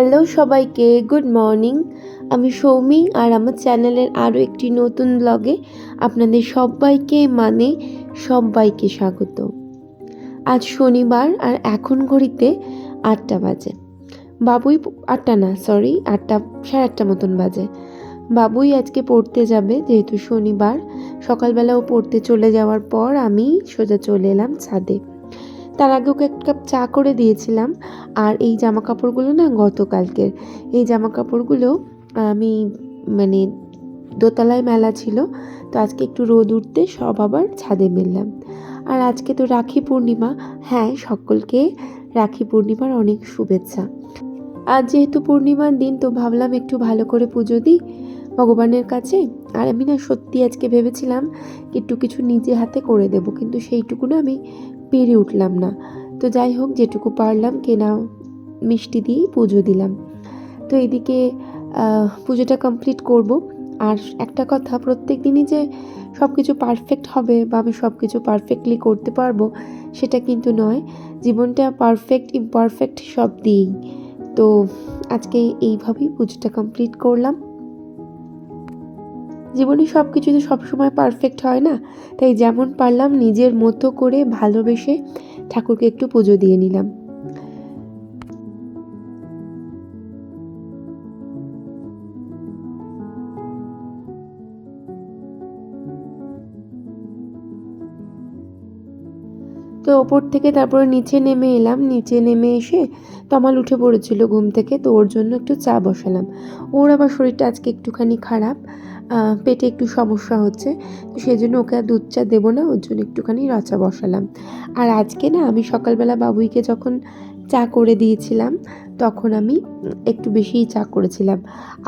Hello সবাইকে good morning আমি সৌমি আর আমার চ্যানেলের আরও একটি নতুন ব্লগে আপনাদের সবাইকে মানে সবাইকে স্বাগত। আজ শনিবার আর এখন ঘড়িতে আটটা বাজে। বাবুই আটটা না সরি আটটা, সাড়ে আটটা মতন বাজে। বাবুই আজকে পড়তে যাবে, যেহেতু শনিবার। সকালবেলা ও পড়তে চলে যাওয়ার পর আমি সোজা চলে এলাম ছাদে। তার আগে ওকে এক কাপ চা করে দিয়েছিলাম। আর এই জামা কাপড়গুলো না গতকালকের, এই জামা কাপড়গুলো আমি মানে দোতলায় মেলা ছিল, তো আজকে একটু রোদ উঠতে সব আবার ছাদে মেললাম। আর আজকে তো রাখি পূর্ণিমা হ্যাঁ সকলকে রাখি পূর্ণিমার অনেক শুভেচ্ছা। আজ যেহেতু পূর্ণিমার দিন, তো ভাবলাম একটু ভালো করে পুজো দিই ভগবানের কাছে। আর আমি না সত্যি আজকে ভেবেছিলাম একটু কিছু নিজে হাতে করে দেব, কিন্তু সেইটুকু না আমি পেরে উঠলাম না। তো যাই হোক, যেটুকু পারলাম কেনা মিষ্টি দিয়েই পুজো দিলাম। তো এদিকে পুজোটা কমপ্লিট করব। আর একটা কথা, প্রত্যেক দিনই যে সব কিছু পারফেক্ট হবে বা আমি সব কিছু পারফেক্টলি করতে পারব, সেটা কিন্তু নয়। জীবনটা পারফেক্ট ইমপারফেক্ট সব দিয়েই। তো আজকে এইভাবেই পুজোটা কমপ্লিট করলাম। জীবনে সব কিছু তো সবসময় পারফেক্ট হয় না। তাই যেমন পারলাম নিজের মতো করে ভালোবেসে ঠাকুরকে একটু পুজো দিয়ে নিলাম। তো ওপর থেকে তারপরে নিচে নেমে এলাম। নিচে নেমে এসে তমাল উঠে পড়েছিল ঘুম থেকে, তো ওর জন্য একটু চা বসালাম। ওর আবার শরীরটা আজকে একটুখানি খারাপ। পেটে একটু সমস্যা হচ্ছে, তো সেই জন্য ওকে আর দুধ চা দেবো না, ওর জন্য একটুখানি রচা বসালাম। আর আজকে না, আমি সকালবেলা বাবুইকে যখন চা করে দিয়েছিলাম, তখন আমি একটু বেশিই চা করেছিলাম।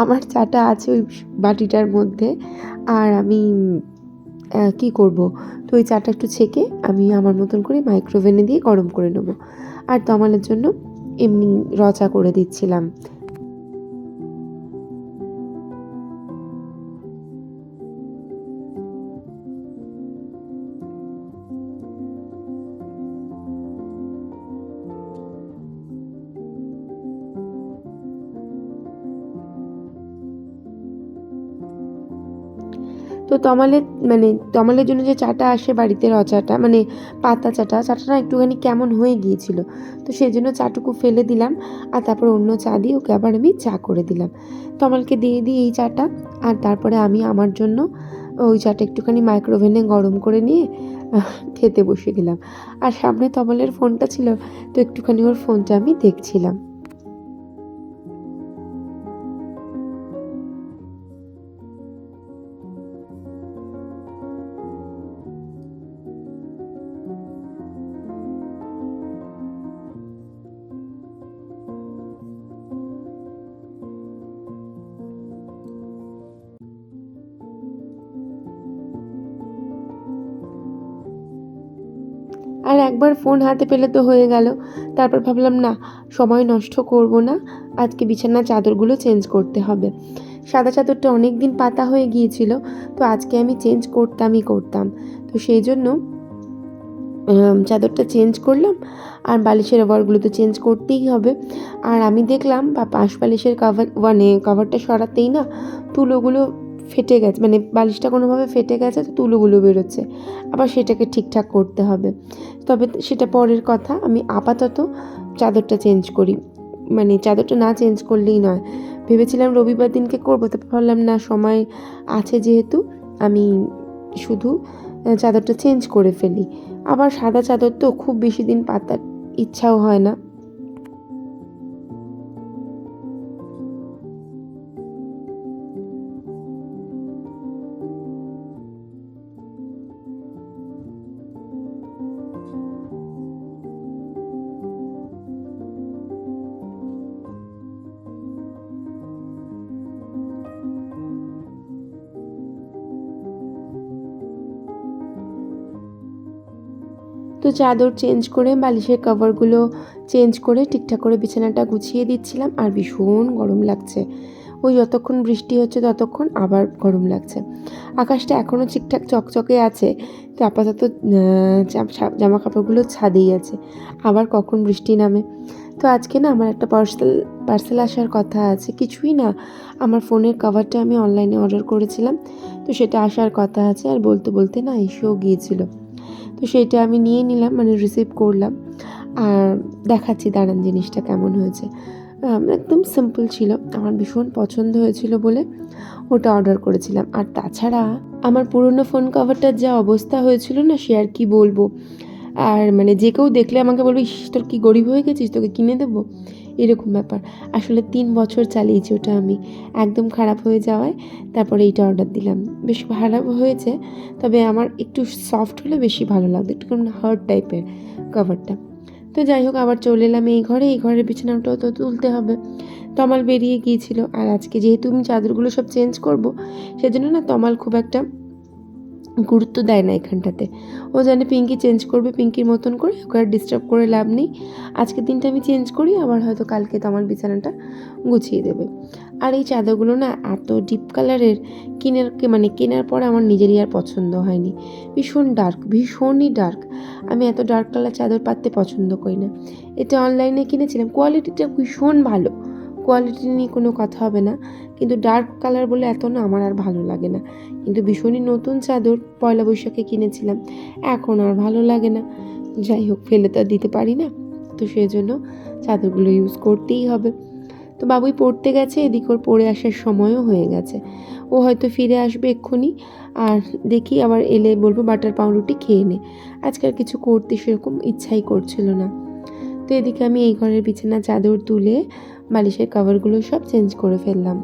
আমার চাটা আছে ওই বাটিটার মধ্যে, আর আমি কি করব? তো ওই চাটা একটু ছেঁকে আমি আমার মতন করে মাইক্রোওভেনে দিয়ে গরম করে নেব। আর তমালের জন্য এমনি রচা করে দিচ্ছিলাম। তমালের মানে তমালের জন্য যে চাটা আসে বাড়িতে রচাটা মানে পাতা চাটা চাটা না একটুখানি কেমন হয়ে গিয়েছিল। তো সেই জন্য চাটুকু ফেলে দিলাম আর তারপর অন্য চা দিয়ে ওকে আবার আমি চা করে দিলাম। তমালকে দিয়ে দিই এই চাটা আর তারপরে আমি আমার জন্য ওই চাটা একটুখানি মাইক্রোওভেনে গরম করে নিয়ে খেতে বসে গেলাম। আর সামনে তমালের ফোনটা ছিল, তো একটুখানি ওর ফোনটা আমি দেখছিলাম। আর একবার ফোন হাতে পেলে তো হয়ে গেল। তারপর ভাবলাম, না, সময় নষ্ট করব না। আজকে বিছানার চাদরগুলো চেঞ্জ করতে হবে। সাদা চাদরটা অনেক দিন পাতা হয়ে গিয়েছিল, তো আজকে আমি চেঞ্জ করতামই করতাম। তো সেই জন্য চাদরটা চেঞ্জ করলাম। আর বালিশের ওভারগুলো তো চেঞ্জ করতেই হবে। আর আমি দেখলাম, বা পাশ বালিশের কাভার মানে কভারটা সরাতেই না, তুলোগুলো ফেটে গেছে মানে বালিশটা কোনোভাবে ফেটে গেছে তো তুলোগুলো বেরোচ্ছে। আবার সেটাকে ঠিকঠাক করতে হবে। তবে সেটা পরের কথা, আমি আপাতত চাদরটা চেঞ্জ করি। মানে চাদরটা না চেঞ্জ করলেই নয়। ভেবেছিলাম রবিবার দিনকে করব তো ভাবলাম না, সময় আছে যেহেতু, আমি শুধু চাদরটা চেঞ্জ করে ফেলি। আবার সাদা চাদর তো খুব বেশি দিন পাতার ইচ্ছাও হয় না। তো চাদর চেঞ্জ করে, বালিশের কভারগুলো চেঞ্জ করে, ঠিকঠাক করে বিছানাটা গুছিয়ে দিচ্ছিলাম আর ভীষণ গরম লাগছে। ওই যতক্ষণ বৃষ্টি হচ্ছে ততক্ষণ আবার গরম লাগছে। আকাশটা এখনও ঠিকঠাক চকচকে আছে, তো আপাতত জামা কাপড়গুলো ছাদেই আছে। আবার কখন বৃষ্টি নামে? তো আজকে না আমার একটা পার্সেল পার্সেল আসার কথা আছে। কিছুই না, আমার ফোনের কভারটা আমি অনলাইনে অর্ডার করেছিলাম, তো সেটা আসার কথা আছে আর বলতে বলতে না এসেও গিয়েছিল। তো সেটা আমি নিয়ে নিলাম মানে রিসিভ করলাম। আর দেখাচ্ছি দাঁড়ান জিনিসটা কেমন হয়েছে। একদম সিম্পল ছিল। আমার ভীষণ পছন্দ হয়েছিল বলে ওটা অর্ডার করেছিলাম। আর তাছাড়া আমার পুরনো ফোন কভারটার যা অবস্থা হয়েছিল না সে আর কি বলব? আর মানে যে কেউ দেখলে আমাকে বলবে "ইস, তোর কি গরিব হয়ে গেছিস? তোকে কিনে দেবো? এরকম ব্যাপার। আসলে তিন বছর চালিয়েছি ওটা আমি। একদম খারাপ হয়ে যাওয়ায় তারপরে এইটা অর্ডার দিলাম। বেশ খারাপ হয়েছে, তবে আমার একটু সফট হলে বেশি ভালো লাগতো। একটু হার্ড টাইপের কভারটা তো যাই হোক, আবার চলে এলাম এই ঘরে। এই ঘরের বিছানাটাও তো তুলতে হবে। তমাল বেরিয়ে গিয়েছিল। আর আজকে যেহেতু আমি চাদরগুলো সব চেঞ্জ করব, সেজন্য না তমাল খুব একটা গুরুত্ব দেয় না এখানটাতে। ও জানে পিঙ্কি চেঞ্জ করবে, পিঙ্কির মতন করে, ওকে আর ডিস্টার্ব করে লাভ নেই। আজকের দিনটা আমি চেঞ্জ করি, আবার হয়তো কালকে তো আমার বিছানাটা গুছিয়ে দেবে। আর এই চাদরগুলো না এত ডিপ কালারের কিনার মানে কেনার পরে আমার নিজেরই আর পছন্দ হয়নি। ভীষণ ডার্ক ভীষণই ডার্ক আমি এত ডার্ক কালার চাদর পাততে পছন্দ করি না। এটা অনলাইনে কিনেছিলাম কোয়ালিটিটা ভীষণ ভালো। কোয়ালিটি নিয়ে কোনো কথা হবে না। কিন্তু ডার্ক কালার বলে এত না আমার আর ভালো লাগে না। কিন্তু ভীষণই নতুন চাদর, পয়লা বৈশাখে কিনেছিলাম। এখন আর ভালো লাগে না। যাই হোক, ফেলে তো দিতে পারি না। তো সেই জন্য চাদরগুলো ইউজ করতেই হবে। তো বাবুই পড়তে গেছে, এদিক ওর পড়ে আসার সময়ও হয়ে গেছে। ও হয়তো ফিরে আসবে এক্ষুনি। আর দেখি আবার এলে বলব বাটার পাউরুটি খেয়ে নে। আজকে আর কিছু করতে সেরকম ইচ্ছাই করছিল না। এদিকে আমি এই ঘরের বিছানা চাদর তুলে বালিশের কভারগুলো সব চেঞ্জ করে ফেললাম।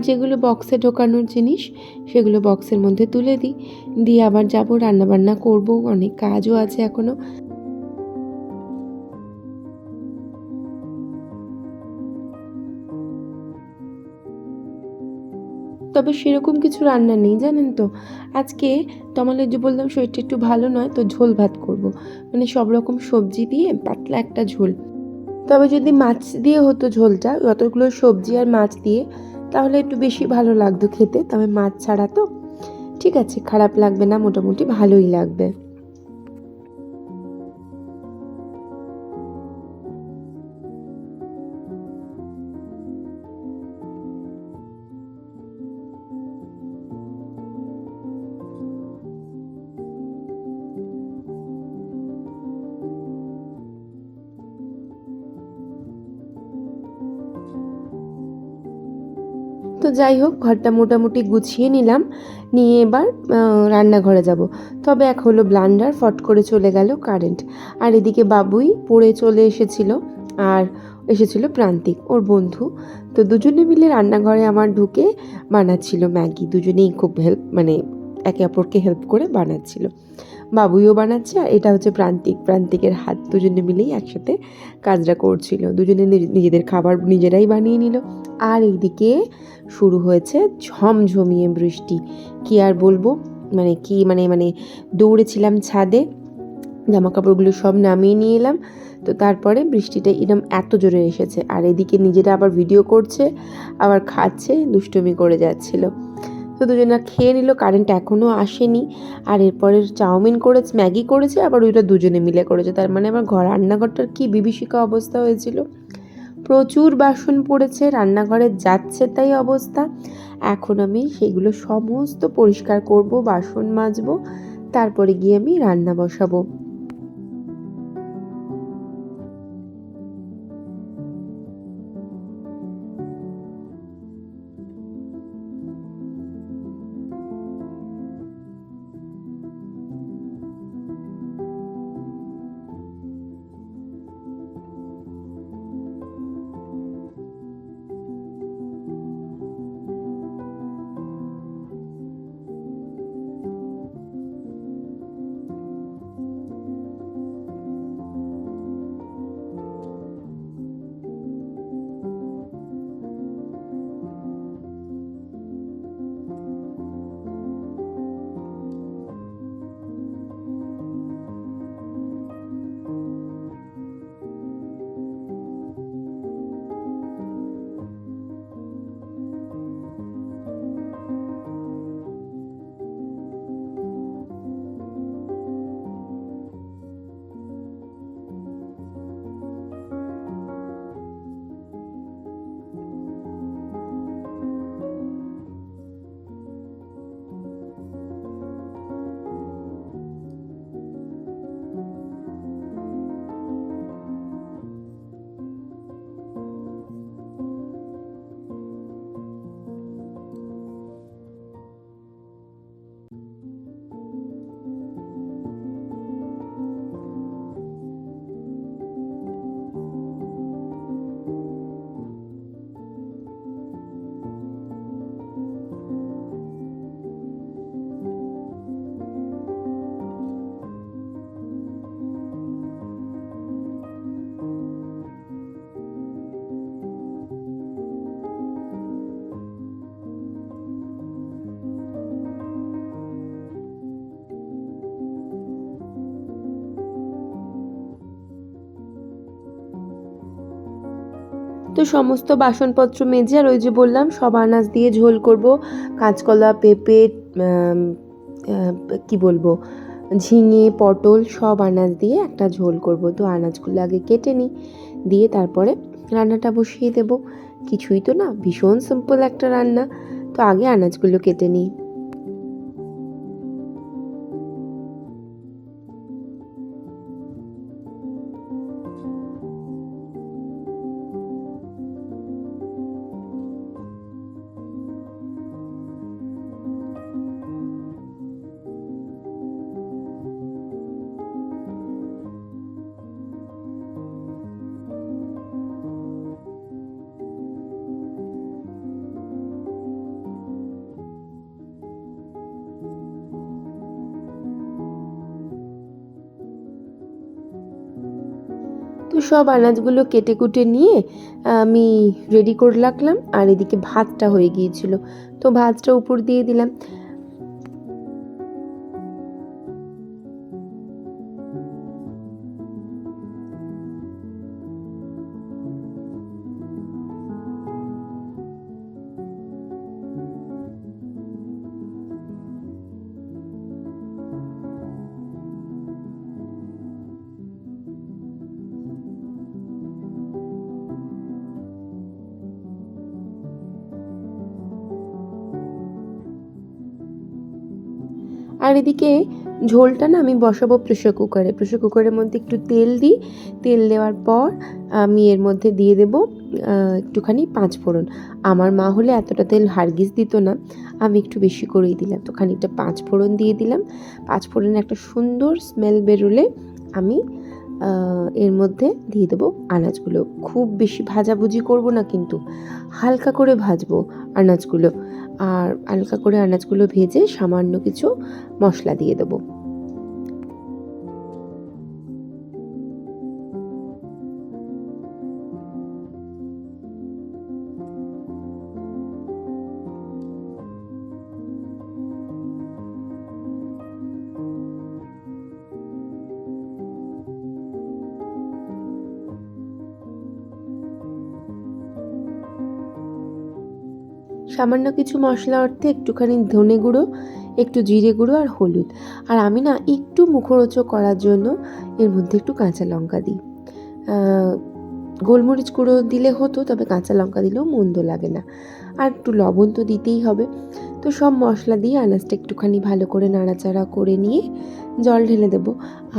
যেগুলো বক্সে ঢোকানোর জিনিস, সেগুলো বক্সের মধ্যে তুলে দিই। দিয়ে আবার যাব, রান্নাবান্না করব, অনেক কাজও আছে এখনও তবে সেরকম কিছু রান্না নেই, জানেন তো? আজকে তমালের যে বললাম, শরীরটা একটু ভালো নয়, তো ঝোল ভাত করব। মানে সব রকম সবজি দিয়ে পাতলা একটা ঝোল। তবে যদি মাছ দিয়ে হতো ঝোলটা যতগুলো সবজি আর মাছ দিয়ে তাহলে একটু বেশি ভালো লাগতো খেতে, তবে মাছ ছাড়া তো। ঠিক আছে, খারাপ লাগবে না, মোটামুটি ভালোই লাগবে। তো যাই হোক, ঘরটা মোটামুটি গুছিয়ে নিলাম। নিয়ে এবার রান্নাঘরে যাব। তবে এক হলো ব্লান্ডার ফট করে চলে গেল কারেন্ট আর এদিকে বাবুই পড়ে চলে এসেছিল, আর এসেছিল প্রান্তিক, ওর বন্ধু। তো দুজনে মিলে রান্নাঘরে আমার ঢুকে বানাচ্ছিল ম্যাগি। দুজনেই খুব হেল্প মানে একে অপরকে হেল্প করে বানাচ্ছিল। বাবুইও বানাচ্ছে, আর এটা হচ্ছে প্রান্তিক। প্রান্তিকের হাত দুজনে মিলেই একসাথে কাজটা করছিল। দুজনে নিজ- নিজেদের খাবার নিজেরাই বানিয়ে নিল। আর এইদিকে শুরু হয়েছে ঝমঝমিয়ে বৃষ্টি। কি আর বলব? মানে কি মানে মানে দৌড়েছিলাম ছাদে জামা কাপড়গুলো সব নামিয়ে নিয়ে এলাম। তো তারপরে বৃষ্টিটা এরম এত জোরে এসেছে, আর এদিকে নিজেরা আবার ভিডিও করছে, আবার খাচ্ছে, দুষ্টুমি করে যাচ্ছিল। তো দুজনা খেয়ে নিল কারেন্ট এখনও আসেনি। আর এরপরে চাউমিন করেছে, ম্যাগি করেছে, আবার ওইটা দুজনে মিলে করেছে। তার মানে আমার ঘর, রান্নাঘরটার কি বিভীষিকা অবস্থা হয়েছিল? প্রচুর বাসন পড়েছে, রান্নাঘরে যাচ্ছে তাই অবস্থা। এখন আমি সেগুলো সমস্ত পরিষ্কার করব, বাসন মাজবো, তারপরে গিয়ে আমি রান্না বসাবো। তো সমস্ত বাসনপত্র মেজে আর ওই যে বললাম, সব আনাজ দিয়ে ঝোল করব। কাঁচকলা, পেঁপে কি বলব, ঝিঙে, পটল, সব আনাজ দিয়ে একটা ঝোল করব। তো আনাজগুলো আগে কেটে নিই, দিয়ে তারপরে রান্নাটা বসিয়ে দেব। কিছুই তো না, ভীষণ সিম্পল একটা রান্না। তো আগে আনাজগুলো কেটে নিই। সব আনাজগুলো কেটে কুটে নিয়ে, আমি রেডি করে রাখলাম। আর এদিকে ভাতটা হয়ে গিয়েছিল। তো ভাতটা উপর দিয়ে দিলাম। আর এদিকে ঝোলটা না আমি বসাবো প্রেশার কুকারে প্রেশার কুকারের মধ্যে একটু তেল দিই। তেল দেওয়ার পর আমি এর মধ্যে দিয়ে দেব একটুখানি পাঁচ ফোড়ন। আমার মা হলে এতটা তেল হার্গিস দিত না, আমি একটু বেশি করেই দিলাম। তো খানিকটা পাঁচ ফোড়ন দিয়ে দিলাম। পাঁচ ফোড়নে একটা সুন্দর স্মেল বেরোলে আমি এর মধ্যে দিয়ে দেবো আনাজগুলো। খুব বেশি ভাজাভুজি করব না কিন্তু, হালকা করে ভাজবো আনাজগুলো। আর হালকা করে আনাজগুলো ভেজে সামান্য কিছু মশলা দিয়ে দেবো। সামান্য কিছু মশলা অর্থে একটুখানি ধনে গুঁড়ো, একটু জিরে গুঁড়ো আর হলুদ। আর আমি না একটু মুখরোচক করার জন্য এর মধ্যে একটু কাঁচা লঙ্কা দিই। গোলমরিচ গুঁড়ো দিলে হতো, তবে কাঁচা লঙ্কা দিলেও মন্দ লাগে না। আর একটু লবণ তো দিতেই হবে। তো সব মশলা দিয়ে আনাজটা একটুখানি ভালো করে নাড়াচাড়া করে নিয়ে জল ঢেলে দেবো।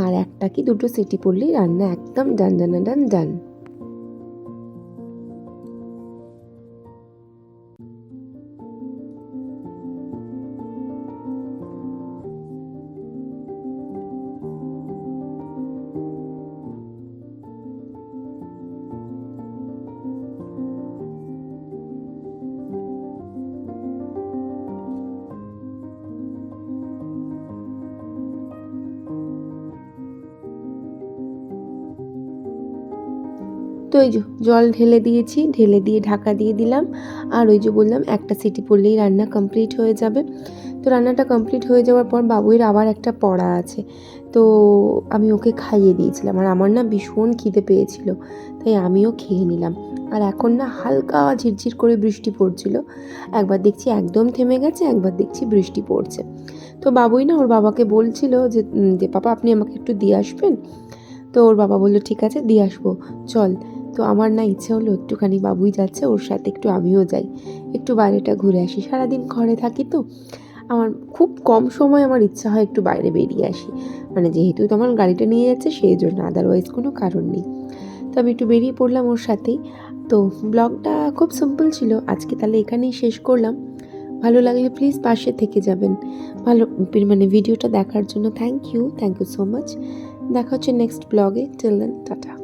আর একটা কি, দুটো সিটি পড়লেই রান্না একদম ডান ডান ডান ডান। তো এই জল ঢেলে দিয়েছি, ঢেলে দিয়ে ঢাকা দিয়ে দিলাম। আর ওই যে বললাম, একটা সিটি পড়লেই রান্না কমপ্লিট হয়ে যাবে। তো রান্নাটা কমপ্লিট হয়ে যাওয়ার পর বাবুয়ের আবার একটা পড়া আছে। তো আমি ওকে খাইয়ে দিয়েছিলাম। আর আমার না ভীষণ খিদে পেয়েছিল, তাই আমিও খেয়ে নিলাম। আর এখন না হালকা ঝিরঝির করে বৃষ্টি পড়ছিল। একবার দেখছি একদম থেমে গেছে, একবার দেখছি বৃষ্টি পড়ছে। তো বাবুই না ওর বাবাকে বলছিল যে যে, পাপা, আপনি আমাকে একটু দিয়ে আসবেন? তো ওর বাবা বলল, ঠিক আছে, দিয়ে আসব। চল। তো আমার না ইচ্ছে হলো একটুখানি বাবুই যাচ্ছে, ওর সাথে একটু আমিও যাই। একটু বাইরেটা ঘুরে আসি। সারাদিন ঘরে থাকি তো। আমার খুব কম সময় আমার ইচ্ছা হয় একটু বাইরে বেরিয়ে আসি। মানে যেহেতু তো আমার গাড়িটা নিয়ে যাচ্ছে সেই জন্য আদারওয়াইজ কোনো কারণ নেই। তো আমি একটু বেরিয়ে পড়লাম ওর সাথেই। তো ব্লগটা খুব সিম্পল ছিল। আজকে তাহলে এখানেই শেষ করলাম। ভালো লাগলে প্লিজ পাশে থেকে যাবেন। ভালো মানে ভিডিওটা দেখার জন্য thank you thank you so much দেখা হচ্ছে নেক্সট ব্লগে টিল দেন টাটা